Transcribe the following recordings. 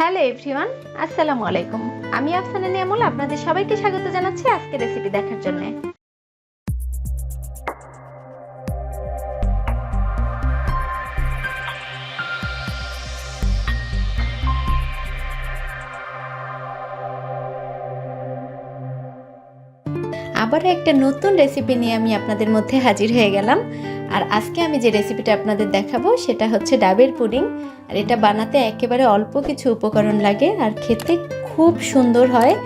Hello everyone, আসসালামু আলাইকুম। আমি আফসানা নিয়ামুল, আপনাদের সবাইকে স্বাগত জানাচ্ছি আজকে রেসিপি দেখার জন্য। আবার একটা নতুন রেসিপি নিয়ে আমি আপনাদের মধ্যে হাজির হয়ে গেলাম। আর আজকে আমি যে রেসিপিটা আপনাদের দেখাবো, সেটা হচ্ছে ডাবের পুডিং। আর এটা বানাতে একেবারে অল্প কিছু উপকরণ লাগে আর খেতে খুব সুন্দর হয়।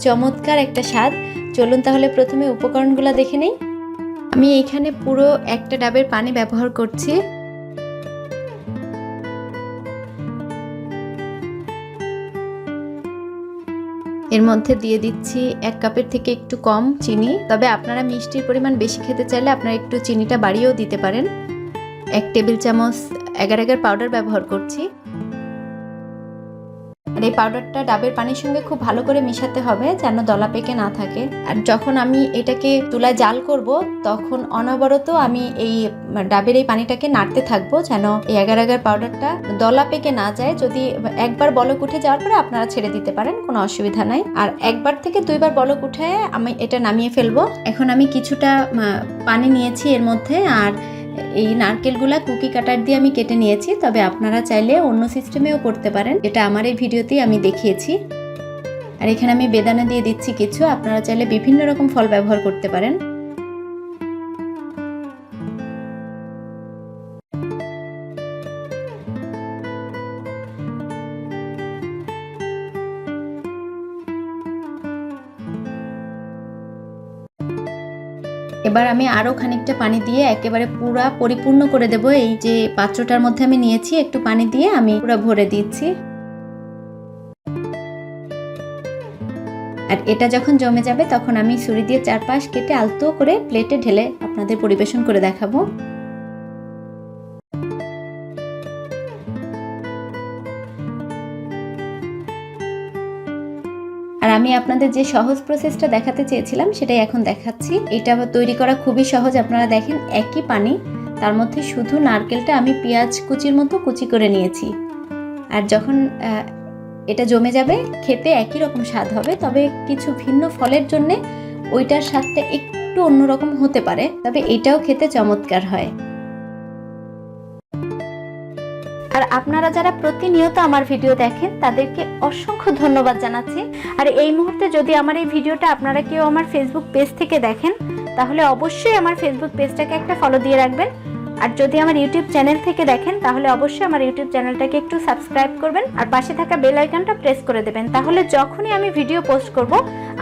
চমৎকার একটা স্বাদ। চলুন তাহলে প্রথমে উপকরণগুলো দেখে নেই। আমি এখানে পুরো একটা ডাবের পানি ব্যবহার করছি। এর মধ্যে দিয়ে দিচ্ছি এক কাপের থেকে একটু কম চিনি। তবে আপনারা মিষ্টির পরিমাণ বেশি খেতে চাইলে আপনারা একটু চিনিটা বাড়িয়েও দিতে পারেন। এক টেবিল চামচ এগার এগার পাউডার ব্যবহার করছি। আর এই পাউডারটা ডাবের পানির সঙ্গে খুব ভালো করে মিশাতে হবে যেন দলা পেকে না থাকে। আর যখন আমি এটাকে তুলায় জাল করব, তখন অনবরত আমি এই ডাবের এই পানিটাকে নাড়তে থাকব যেন এই এগার এগার পাউডারটা দলা পেকে না যায়। যদি একবার বলক উঠে যাওয়ার পরে আপনারা ছেড়ে দিতে পারেন, কোনো অসুবিধা নাই। আর একবার থেকে দুইবার বলক উঠে আমি এটা নামিয়ে ফেলব। এখন আমি কিছুটা পানি নিয়েছি এর মধ্যে। আর এই নারকেলগুলা কুকি কাটার দিয়ে আমি কেটে নিয়েছি, তবে আপনারা চাইলে অন্য সিস্টেমেও করতে পারেন। এটা আমার এই ভিডিওতেই আমি দেখিয়েছি। আর এখানে আমি বেদানা দিয়ে দিচ্ছি কিছু, আপনারা চাইলে বিভিন্ন রকম ফল ব্যবহার করতে পারেন। এবার আমি আরও খানিকটা পানি দিয়ে একেবারে পুরা পরিপূর্ণ করে দেব। এই যে পাত্রটার মধ্যে আমি নিয়েছি, একটু পানি দিয়ে আমি পুরো ভরে দিচ্ছি। আর এটা যখন জমে যাবে, তখন আমি ছুরি দিয়ে চারপাশ কেটে আলতো করে প্লেটে ঢেলে আপনাদের পরিবেশন করে দেখাবো। আর আমি আপনাদের যে সহজ প্রসেসটা দেখাতে চেয়েছিলাম, সেটাই এখন দেখাচ্ছি। এটা তৈরি করা খুবই সহজ, আপনারা দেখেন একই পানি, তার মধ্যে শুধু নারকেলটা আমি পেঁয়াজ কুচির মতো কুচি করে নিয়েছি। আর যখন এটা জমে যাবে, খেতে একই রকম স্বাদ হবে, তবে কিছু ভিন্ন ফলের জন্যে ওইটার স্বাদটা একটু অন্যরকম হতে পারে। তবে এটাও খেতে চমৎকার হয়। আর আপনারা যারা প্রতিনিয়ত আমার ভিডিও দেখেন, তাদেরকে অসংখ্য ধন্যবাদ জানাচ্ছি। আর এই মুহূর্তে যদি আমার এই ভিডিওটা আপনারা কেউ আমার ফেসবুক পেজ থেকে দেখেন, তাহলে অবশ্যই আমার ফেসবুক পেজটাকে একটা ফলো দিয়ে রাখবেন। আর যদি আমার ইউটিউব চ্যানেল থেকে দেখেন, তাহলে অবশ্যই আমার ইউটিউব চ্যানেলটাকে একটু সাবস্ক্রাইব করবেন আর পাশে থাকা বেল আইকনটা প্রেস করে দেবেন। তাহলে যখনই আমি ভিডিও পোস্ট করব,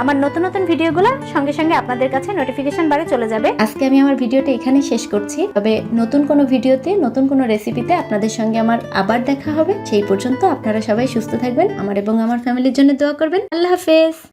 আমার নতুন নতুন ভিডিওগুলো সঙ্গে সঙ্গে আপনাদের কাছে নোটিফিকেশন বারে চলে যাবে। আজকে আমি আমার ভিডিওটা এখানেই শেষ করছি। তবে নতুন কোনো ভিডিওতে, নতুন কোনো রেসিপিতে আপনাদের সঙ্গে আমার আবার দেখা হবে। সেই পর্যন্ত আপনারা সবাই সুস্থ থাকবেন। আমার এবং আমার ফ্যামিলির জন্য দোয়া করবেন। আল্লাহ হাফেজ।